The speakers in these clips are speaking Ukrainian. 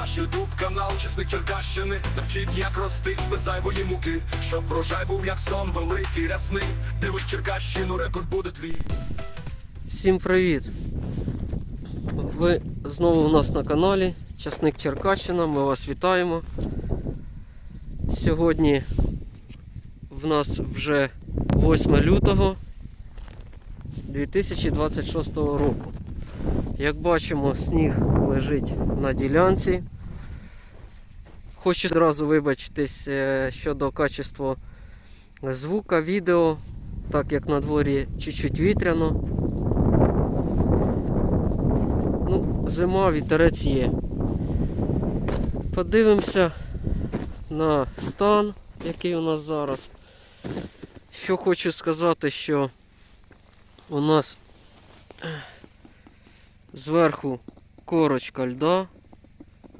Наш ютуб канал Чесник Черкащини навчить, як рости без зайвої муки, щоб врожай був як сон великий рясний. Дивись Черкащину, рекорд буде твій. Всім привіт! Ви знову у нас на каналі Часник Черкащина. Ми вас вітаємо. Сьогодні в нас вже 8 лютого 2026 року. Як бачимо, сніг лежить на ділянці. Хочу одразу вибачитись е, щодо качества звука, відео, так як на дворі чуть-чуть вітряно. Ну, зима, вітерець є. Подивимося на стан, який у нас зараз. Що хочу сказати, що у нас зверху корочка льда,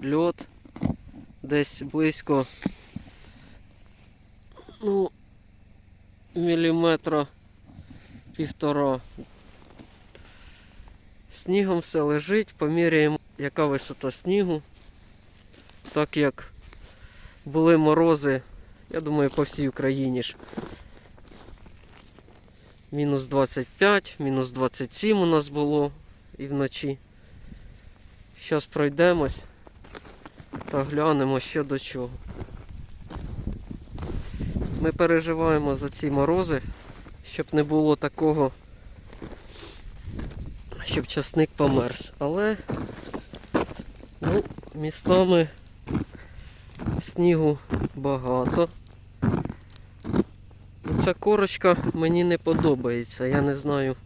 льод, десь близько ну, міліметра півтора Снігом все лежить, поміряємо, яка висота снігу. Так як були морози, я думаю, по всій Україні ж. Мінус 25, мінус 27 у нас було і вночі. Зараз пройдемось та глянемо що до чого. Ми переживаємо за ці морози, щоб не було такого щоб часник померз. Але ну, містами снігу багато. Ця корочка мені не подобається. Я не знаю,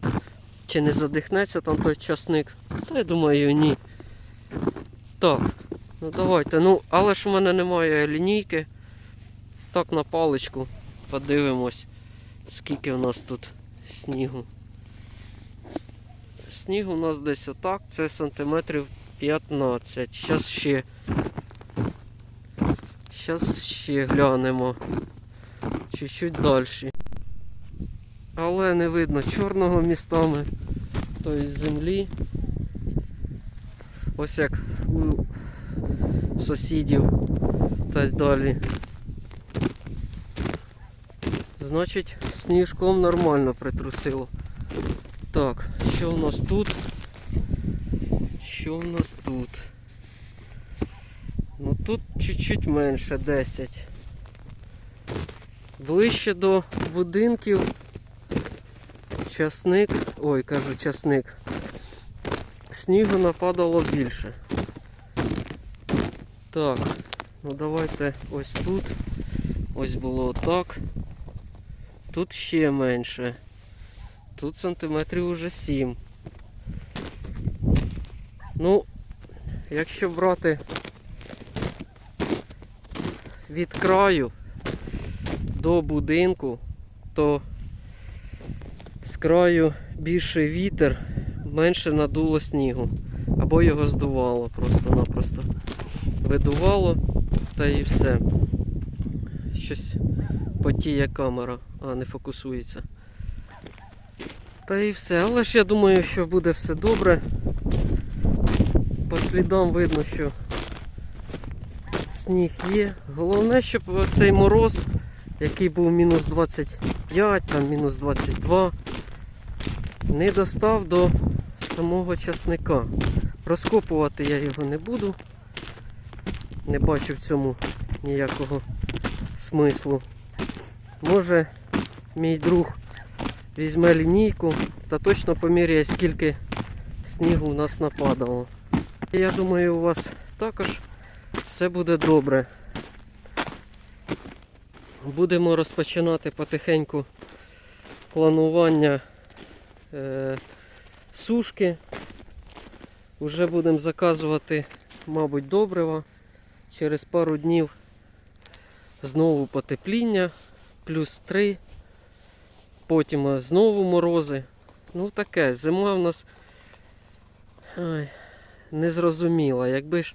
чи не задихнеться там той часник. Та я думаю, ні. Так, ну давайте. Ну, але ж у мене немає лінійки. Так на паличку подивимось, скільки у нас тут снігу. Сніг у нас десь отак, це сантиметрів 15. Зараз ще. Зараз ще глянемо. Чуть-чуть далі. Але не видно чорного містами, тобто землі. Ось як у сусідів та й далі. Значить, сніжком нормально притрусило. Так, що в нас тут? Що в нас тут? Ну тут чуть-чуть менше 10. Ближче до будинків часник, ой, кажу часник. Снігу нападало більше. Так, ну давайте ось тут. Ось було отак. Тут ще менше. Тут сантиметрів уже 7. Ну, якщо брати від краю до будинку, то з краю більший вітер, менше надуло снігу. Або його здувало просто-напросто. Видувало та і все. Щось потіє камера, а не фокусується. Та і все. Але ж я думаю, що буде все добре. По слідам видно, що сніг є. Головне, щоб цей мороз, який був мінус 25, там мінус 22, не достав до самого часника. Розкопувати я його не буду. Не бачу в цьому ніякого смислу. Може мій друг візьме лінійку та точно поміряє, скільки снігу у нас нападало. Я думаю, у вас також все буде добре. Будемо розпочинати потихеньку планування сушки. Уже будемо заказувати, мабуть, добрива. Через пару днів знову потепління, плюс 3 потім е, знову морози. Ну таке, зима в нас ай, незрозуміла. Якби ж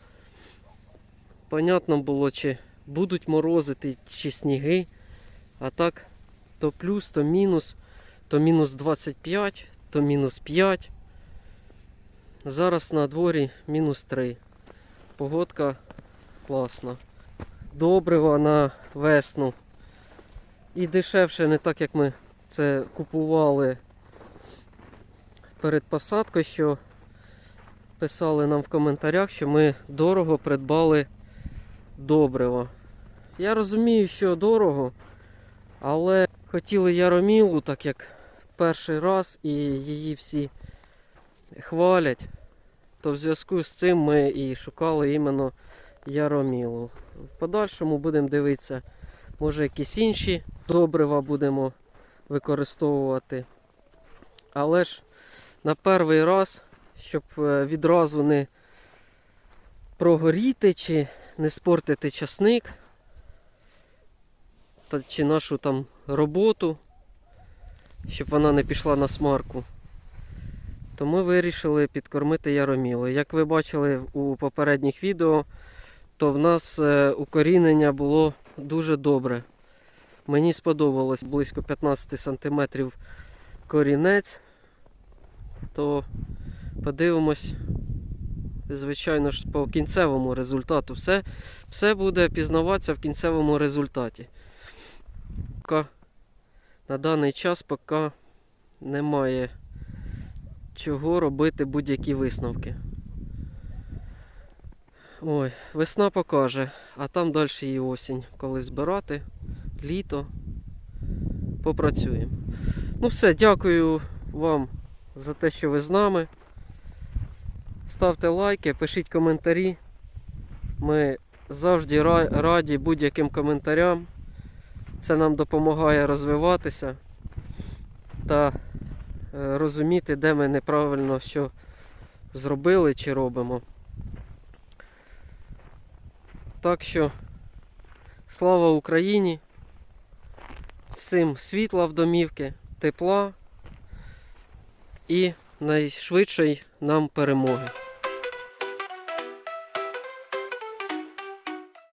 понятно було, чи будуть морозити, чи сніги. А так, то плюс, то мінус, то мінус 25, то мінус 5. Зараз на дворі мінус 3. Погодка класна. Добрива на весну. І дешевше, не так як ми це купували перед посадкою, що писали нам в коментарях, що ми дорого придбали добрива. Я розумію, що дорого, але хотіли Яромілу, так як перший раз і її всі хвалять, то в зв'язку з цим ми і шукали іменно Яромілу. В подальшому будемо дивитися, може якісь інші добрива будемо використовувати. Але ж на перший раз, щоб е, відразу не прогоріти чи не спортити часник чи нашу там роботу, щоб вона не пішла на смарку, то ми вирішили підкормити яромілою. Як ви бачили у попередніх відео, то в нас е, укорінення було дуже добре. Мені сподобалось близько 15 см корінець, то подивимось, звичайно ж, по кінцевому результату. Все, все буде пізнаватися в кінцевому результаті. Поки, на даний час поки немає чого робити будь-які висновки. Ой, весна покаже, а там далі і осінь, коли збирати, літо. Попрацюємо. Ну все, дякую вам за те, що ви з нами. Ставте лайки, пишіть коментарі. Ми завжди раді будь-яким коментарям. Це нам допомагає розвиватися та е, розуміти, де ми неправильно що зробили чи робимо. Так що слава Україні! Всім світла в домівки, тепла і найшвидшої нам перемоги.